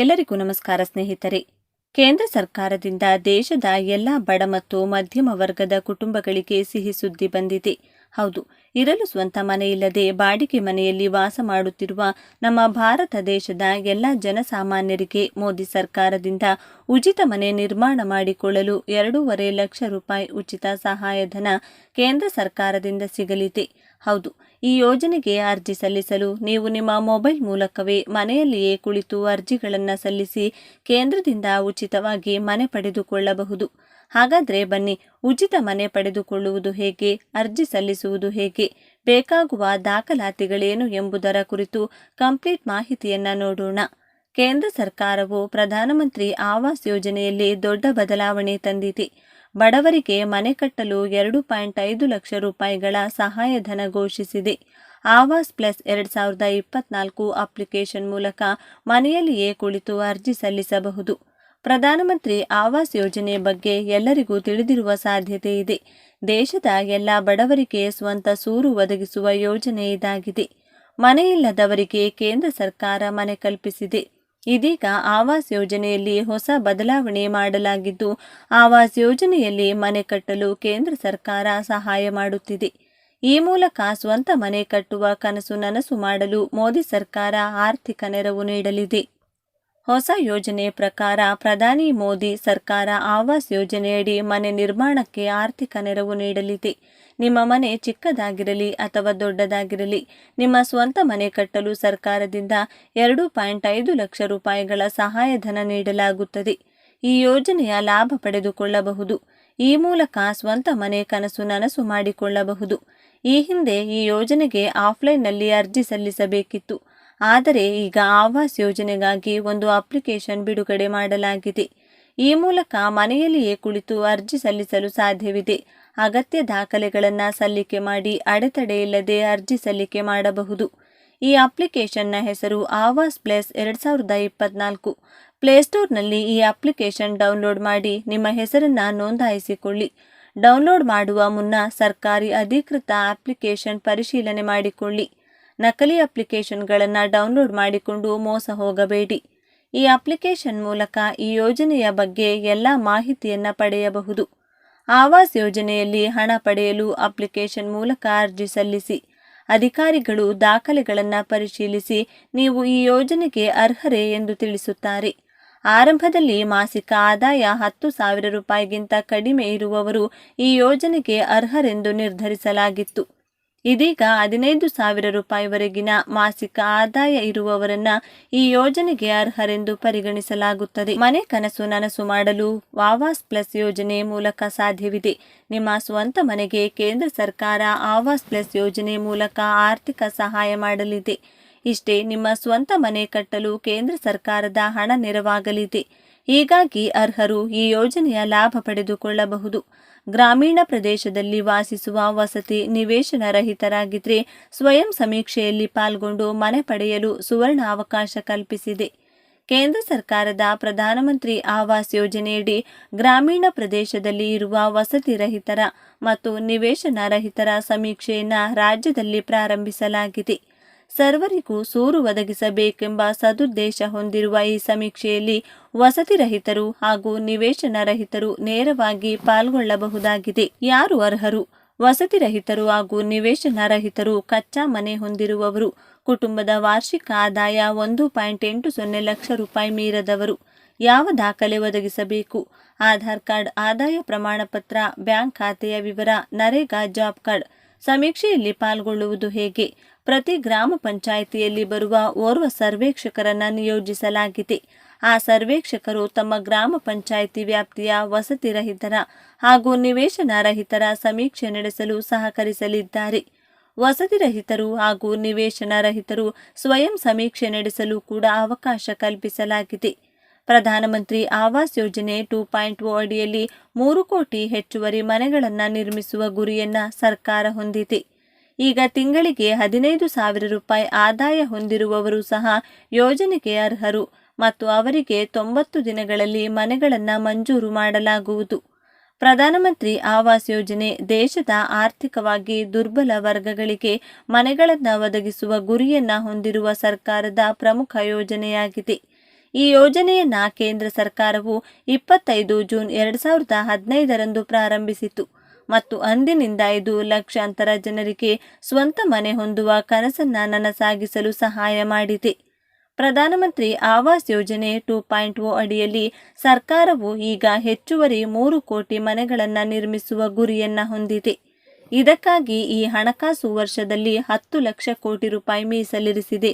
ಎಲ್ಲರಿಗೂ ನಮಸ್ಕಾರ ಸ್ನೇಹಿತರೆ. ಕೇಂದ್ರ ಸರ್ಕಾರದಿಂದ ದೇಶದ ಎಲ್ಲ ಬಡ ಮತ್ತು ಮಧ್ಯಮ ವರ್ಗದ ಕುಟುಂಬಗಳಿಗೆ ಸಿಹಿ ಸುದ್ದಿ ಬಂದಿದೆ. ಹೌದು, ಇರಲು ಸ್ವಂತ ಮನೆಯಿಲ್ಲದೆ ಬಾಡಿಗೆ ಮನೆಯಲ್ಲಿ ವಾಸ ಮಾಡುತ್ತಿರುವ ನಮ್ಮ ಭಾರತ ದೇಶದ ಎಲ್ಲ ಜನಸಾಮಾನ್ಯರಿಗೆ ಮೋದಿ ಸರ್ಕಾರದಿಂದ ಉಚಿತ ಮನೆ ನಿರ್ಮಾಣ ಮಾಡಿಕೊಳ್ಳಲು ಎರಡೂವರೆ ಲಕ್ಷ ರೂಪಾಯಿ ಉಚಿತ ಸಹಾಯಧನ ಕೇಂದ್ರ ಸರ್ಕಾರದಿಂದ ಸಿಗಲಿದೆ. ಹೌದು, ಈ ಯೋಜನೆಗೆ ಅರ್ಜಿ ಸಲ್ಲಿಸಲು ನೀವು ನಿಮ್ಮ ಮೊಬೈಲ್ ಮೂಲಕವೇ ಮನೆಯಲ್ಲಿಯೇ ಕುಳಿತು ಅರ್ಜಿಗಳನ್ನು ಸಲ್ಲಿಸಿ ಕೇಂದ್ರದಿಂದ ಉಚಿತವಾಗಿ ಮನೆ ಪಡೆದುಕೊಳ್ಳಬಹುದು. ಹಾಗಾದರೆ ಬನ್ನಿ, ಉಚಿತ ಮನೆ ಪಡೆದುಕೊಳ್ಳುವುದು ಹೇಗೆ, ಅರ್ಜಿ ಸಲ್ಲಿಸುವುದು ಹೇಗೆ, ಬೇಕಾಗುವ ದಾಖಲಾತಿಗಳೇನು ಎಂಬುದರ ಕುರಿತು ಕಂಪ್ಲೀಟ್ ಮಾಹಿತಿಯನ್ನ ನೋಡೋಣ. ಕೇಂದ್ರ ಸರ್ಕಾರವು ಪ್ರಧಾನಮಂತ್ರಿ ಆವಾಸ್ ಯೋಜನೆಯಲ್ಲಿ ದೊಡ್ಡ ಬದಲಾವಣೆ ತಂದಿದೆ. ಬಡವರಿಗೆ ಮನೆ ಕಟ್ಟಲು ಎರಡು ಪಾಯಿಂಟ್ ಐದು ಲಕ್ಷ ರೂಪಾಯಿಗಳ ಸಹಾಯಧನ ಘೋಷಿಸಿದೆ. ಆವಾಸ್ ಪ್ಲಸ್ ಎರಡು ಸಾವಿರದ ಇಪ್ಪತ್ನಾಲ್ಕು ಅಪ್ಲಿಕೇಶನ್ ಮೂಲಕ ಮನೆಯಲ್ಲಿಯೇ ಕುಳಿತು ಅರ್ಜಿ ಸಲ್ಲಿಸಬಹುದು. ಪ್ರಧಾನಮಂತ್ರಿ ಆವಾಸ್ ಯೋಜನೆ ಬಗ್ಗೆ ಎಲ್ಲರಿಗೂ ತಿಳಿದಿರುವ ಸಾಧ್ಯತೆ ಇದೆ. ದೇಶದ ಎಲ್ಲ ಬಡವರಿಗೆ ಸ್ವಂತ ಸೂರು ಒದಗಿಸುವ ಯೋಜನೆ ಇದಾಗಿದೆ. ಮನೆಯಿಲ್ಲದವರಿಗೆ ಕೇಂದ್ರ ಸರ್ಕಾರ ಮನೆ ಕಲ್ಪಿಸಿದೆ. ಇದೀಗ ಆವಾಸ್ ಯೋಜನೆಯಲ್ಲಿ ಹೊಸ ಬದಲಾವಣೆ ಮಾಡಲಾಗಿದ್ದು, ಆವಾಸ್ ಯೋಜನೆಯಲ್ಲಿ ಮನೆ ಕಟ್ಟಲು ಕೇಂದ್ರ ಸರ್ಕಾರ ಸಹಾಯ ಮಾಡುತ್ತಿದೆ. ಈ ಮೂಲಕ ಸ್ವಂತ ಮನೆ ಕಟ್ಟುವ ಕನಸು ನನಸು ಮಾಡಲು ಮೋದಿ ಸರ್ಕಾರ ಆರ್ಥಿಕ ನೆರವು ನೀಡಲಿದೆ. ಹೊಸ ಯೋಜನೆ ಪ್ರಕಾರ ಪ್ರಧಾನಿ ಮೋದಿ ಸರ್ಕಾರ ಆವಾಸ್ ಯೋಜನೆಯಡಿ ಮನೆ ನಿರ್ಮಾಣಕ್ಕೆ ಆರ್ಥಿಕ ನೆರವು ನೀಡಲಿದೆ. ನಿಮ್ಮ ಮನೆ ಚಿಕ್ಕದಾಗಿರಲಿ ಅಥವಾ ದೊಡ್ಡದಾಗಿರಲಿ, ನಿಮ್ಮ ಸ್ವಂತ ಮನೆ ಕಟ್ಟಲು ಸರ್ಕಾರದಿಂದ ಎರಡು ಪಾಯಿಂಟ್ ಐದು ಲಕ್ಷ ರೂಪಾಯಿಗಳ ಸಹಾಯಧನ ನೀಡಲಾಗುತ್ತದೆ. ಈ ಯೋಜನೆಯ ಲಾಭ ಪಡೆದುಕೊಳ್ಳಬಹುದು. ಈ ಮೂಲಕ ಸ್ವಂತ ಮನೆ ಕನಸು ನನಸು ಮಾಡಿಕೊಳ್ಳಬಹುದು. ಈ ಹಿಂದೆ ಈ ಯೋಜನೆಗೆ ಆಫ್ಲೈನ್ನಲ್ಲಿ ಅರ್ಜಿ ಸಲ್ಲಿಸಬೇಕಿತ್ತು. ಆದರೆ ಈಗ ಆವಾಸ್ ಯೋಜನೆಗಾಗಿ ಒಂದು ಅಪ್ಲಿಕೇಶನ್ ಬಿಡುಗಡೆ ಮಾಡಲಾಗಿದೆ. ಈ ಮೂಲಕ ಮನೆಯಲ್ಲಿಯೇ ಕುಳಿತು ಅರ್ಜಿ ಸಲ್ಲಿಸಲು ಸಾಧ್ಯವಿದೆ. ಅಗತ್ಯ ದಾಖಲೆಗಳನ್ನು ಸಲ್ಲಿಕೆ ಮಾಡಿ ಅಡೆತಡೆ ಇಲ್ಲದೆ ಅರ್ಜಿ ಸಲ್ಲಿಕೆ ಮಾಡಬಹುದು. ಈ ಅಪ್ಲಿಕೇಶನ್ನ ಹೆಸರು ಆವಾಸ್ ಪ್ಲಸ್ ಎರಡು ಸಾವಿರದ ಇಪ್ಪತ್ನಾಲ್ಕು. ಪ್ಲೇಸ್ಟೋರ್ನಲ್ಲಿ ಈ ಅಪ್ಲಿಕೇಶನ್ ಡೌನ್ಲೋಡ್ ಮಾಡಿ ನಿಮ್ಮ ಹೆಸರನ್ನು ನೋಂದಾಯಿಸಿಕೊಳ್ಳಿ. ಡೌನ್ಲೋಡ್ ಮಾಡುವ ಮುನ್ನ ಸರ್ಕಾರಿ ಅಧಿಕೃತ ಅಪ್ಲಿಕೇಶನ್ ಪರಿಶೀಲನೆ ಮಾಡಿಕೊಳ್ಳಿ. ನಕಲಿ ಅಪ್ಲಿಕೇಶನ್ಗಳನ್ನು ಡೌನ್ಲೋಡ್ ಮಾಡಿಕೊಂಡು ಮೋಸ ಹೋಗಬೇಡಿ. ಈ ಅಪ್ಲಿಕೇಶನ್ ಮೂಲಕ ಈ ಯೋಜನೆಯ ಬಗ್ಗೆ ಎಲ್ಲ ಮಾಹಿತಿಯನ್ನು ಪಡೆಯಬಹುದು. ಆವಾಸ್ ಯೋಜನೆಯಲ್ಲಿ ಹಣ ಪಡೆಯಲು ಅಪ್ಲಿಕೇಶನ್ ಮೂಲಕ ಅರ್ಜಿ ಸಲ್ಲಿಸಿ, ಅಧಿಕಾರಿಗಳು ದಾಖಲೆಗಳನ್ನು ಪರಿಶೀಲಿಸಿ ನೀವು ಈ ಯೋಜನೆಗೆ ಅರ್ಹರೇ ಎಂದು ತಿಳಿಸುತ್ತಾರೆ. ಆರಂಭದಲ್ಲಿ ಮಾಸಿಕ ಆದಾಯ ಹತ್ತು ಸಾವಿರ ರೂಪಾಯಿಗಿಂತ ಕಡಿಮೆ ಇರುವವರು ಈ ಯೋಜನೆಗೆ ಅರ್ಹರೆಂದು ನಿರ್ಧರಿಸಲಾಗಿತ್ತು. ಇದೀಗ ಹದಿನೈದು ಸಾವಿರ ರೂಪಾಯಿವರೆಗಿನ ಮಾಸಿಕ ಆದಾಯ ಇರುವವರನ್ನ ಈ ಯೋಜನೆಗೆ ಅರ್ಹರೆಂದು ಪರಿಗಣಿಸಲಾಗುತ್ತದೆ. ಮನೆ ಕನಸು ನನಸು ಮಾಡಲು ಆವಾಸ್ ಪ್ಲಸ್ ಯೋಜನೆ ಮೂಲಕ ಸಾಧ್ಯವಿದೆ. ನಿಮ್ಮ ಸ್ವಂತ ಮನೆಗೆ ಕೇಂದ್ರ ಸರ್ಕಾರ ಆವಾಸ್ ಪ್ಲಸ್ ಯೋಜನೆ ಮೂಲಕ ಆರ್ಥಿಕ ಸಹಾಯ ಮಾಡಲಿದೆ. ಇಷ್ಟೇ ನಿಮ್ಮ ಸ್ವಂತ ಮನೆ ಕಟ್ಟಲು ಕೇಂದ್ರ ಸರ್ಕಾರದ ಹಣ ನೆರವಾಗಲಿದೆ. ಹೀಗಾಗಿ ಅರ್ಹರು ಈ ಯೋಜನೆಯ ಲಾಭ ಪಡೆದುಕೊಳ್ಳಬಹುದು. ಗ್ರಾಮೀಣ ಪ್ರದೇಶದಲ್ಲಿ ವಾಸಿಸುವ ವಸತಿ ನಿವೇಶನ ರಹಿತರಾಗಿದ್ದರೆ ಸ್ವಯಂ ಸಮೀಕ್ಷೆಯಲ್ಲಿ ಪಾಲ್ಗೊಂಡು ಮನೆ ಪಡೆಯಲು ಸುವರ್ಣ ಅವಕಾಶ ಕಲ್ಪಿಸಿದೆ. ಕೇಂದ್ರ ಸರ್ಕಾರದ ಪ್ರಧಾನಮಂತ್ರಿ ಆವಾಸ್ ಯೋಜನೆಯಡಿ ಗ್ರಾಮೀಣ ಪ್ರದೇಶದಲ್ಲಿ ಇರುವ ವಸತಿ ರಹಿತರ ಮತ್ತು ನಿವೇಶನ ರಹಿತರ ಸಮೀಕ್ಷೆಯನ್ನು ರಾಜ್ಯದಲ್ಲಿ ಪ್ರಾರಂಭಿಸಲಾಗಿದೆ. ಸರ್ವರಿಗೂ ಸೂರು ಒದಗಿಸಬೇಕೆಂಬ ಸದುದ್ದೇಶ ಹೊಂದಿರುವ ಈ ಸಮೀಕ್ಷೆಯಲ್ಲಿ ವಸತಿ ರಹಿತರು ಹಾಗೂ ನಿವೇಶನ ರಹಿತರು ನೇರವಾಗಿ ಪಾಲ್ಗೊಳ್ಳಬಹುದಾಗಿದೆ. ಯಾರು ಅರ್ಹರು? ವಸತಿ ರಹಿತರು ಹಾಗೂ ನಿವೇಶನ ರಹಿತರು ಕಚ್ಚಾ ಮನೆ ಹೊಂದಿರುವವರು. ಕುಟುಂಬದ ವಾರ್ಷಿಕ ಆದಾಯ ಒಂದು ಪಾಯಿಂಟ್ ಎಂಟು ಸೊನ್ನೆ ಲಕ್ಷ ರೂಪಾಯಿ ಮೀರದವರು. ಯಾವ ದಾಖಲೆ ಒದಗಿಸಬೇಕು? ಆಧಾರ್ ಕಾರ್ಡ್, ಆದಾಯ ಪ್ರಮಾಣ ಪತ್ರ ಬ್ಯಾಂಕ್ ಖಾತೆಯ ವಿವರ, ನರೇಗಾ ಜಾಬ್ ಕಾರ್ಡ್. ಸಮೀಕ್ಷೆಯಲ್ಲಿ ಪಾಲ್ಗೊಳ್ಳುವುದು ಹೇಗೆ? ಪ್ರತಿ ಗ್ರಾಮ ಪಂಚಾಯಿತಿಯಲ್ಲಿ ಬರುವ ಓರ್ವ ಸರ್ವೇಕ್ಷಕರನ್ನು ನಿಯೋಜಿಸಲಾಗಿದೆ. ಆ ಸರ್ವೇಕ್ಷಕರು ತಮ್ಮ ಗ್ರಾಮ ಪಂಚಾಯಿತಿ ವ್ಯಾಪ್ತಿಯ ವಸತಿ ರಹಿತರ ಹಾಗೂ ನಿವೇಶನ ರಹಿತರ ಸಮೀಕ್ಷೆ ನಡೆಸಲು ಸಹಕರಿಸಲಿದ್ದಾರೆ. ವಸತಿ ರಹಿತರು ಹಾಗೂ ನಿವೇಶನ ರಹಿತರು ಸ್ವಯಂ ಸಮೀಕ್ಷೆ ನಡೆಸಲು ಕೂಡ ಅವಕಾಶ ಕಲ್ಪಿಸಲಾಗಿದೆ. ಪ್ರಧಾನಮಂತ್ರಿ ಆವಾಸ್ ಯೋಜನೆ ಟೂ ಪಾಯಿಂಟ್ ಓ ಅಡಿಯಲ್ಲಿ ಮೂರು ಕೋಟಿ ಹೆಚ್ಚುವರಿ ಮನೆಗಳನ್ನು ನಿರ್ಮಿಸುವ ಗುರಿಯನ್ನ ಸರ್ಕಾರ ಹೊಂದಿದೆ. ಈಗ ತಿಂಗಳಿಗೆ ಹದಿನೈದು ಸಾವಿರ ರೂಪಾಯಿ ಆದಾಯ ಹೊಂದಿರುವವರು ಸಹ ಯೋಜನೆಗೆ ಅರ್ಹರು ಮತ್ತು ಅವರಿಗೆ ತೊಂಬತ್ತು ದಿನಗಳಲ್ಲಿ ಮನೆಗಳನ್ನು ಮಂಜೂರು ಮಾಡಲಾಗುವುದು. ಪ್ರಧಾನಮಂತ್ರಿ ಆವಾಸ್ ಯೋಜನೆ ದೇಶದ ಆರ್ಥಿಕವಾಗಿ ದುರ್ಬಲ ವರ್ಗಗಳಿಗೆ ಮನೆಗಳನ್ನು ಒದಗಿಸುವ ಗುರಿಯನ್ನು ಹೊಂದಿರುವ ಸರ್ಕಾರದ ಪ್ರಮುಖ ಯೋಜನೆಯಾಗಿದೆ. ಈ ಯೋಜನೆಯನ್ನ ಕೇಂದ್ರ ಸರ್ಕಾರವು ಇಪ್ಪತ್ತೈದು ಜೂನ್ ಎರಡು ಸಾವಿರದ ಹದಿನೈದರಂದು ಪ್ರಾರಂಭಿಸಿತು ಮತ್ತು ಅಂದಿನಿಂದ ಇದು ಲಕ್ಷಾಂತರ ಜನರಿಗೆ ಸ್ವಂತ ಮನೆ ಹೊಂದುವ ಕನಸನ್ನ ನನಸಾಗಿಸಲು ಸಹಾಯ ಮಾಡಿದೆ. ಪ್ರಧಾನಮಂತ್ರಿ ಆವಾಸ್ ಯೋಜನೆ ಟೂ ಪಾಯಿಂಟ್ ಓ ಅಡಿಯಲ್ಲಿ ಸರ್ಕಾರವು ಈಗ ಹೆಚ್ಚುವರಿ ಮೂರು ಕೋಟಿ ಮನೆಗಳನ್ನು ನಿರ್ಮಿಸುವ ಗುರಿಯನ್ನ ಹೊಂದಿದೆ. ಇದಕ್ಕಾಗಿ ಈ ಹಣಕಾಸು ವರ್ಷದಲ್ಲಿ ಹತ್ತು ಲಕ್ಷ ಕೋಟಿ ರೂಪಾಯಿ ಮೀಸಲಿರಿಸಿದೆ.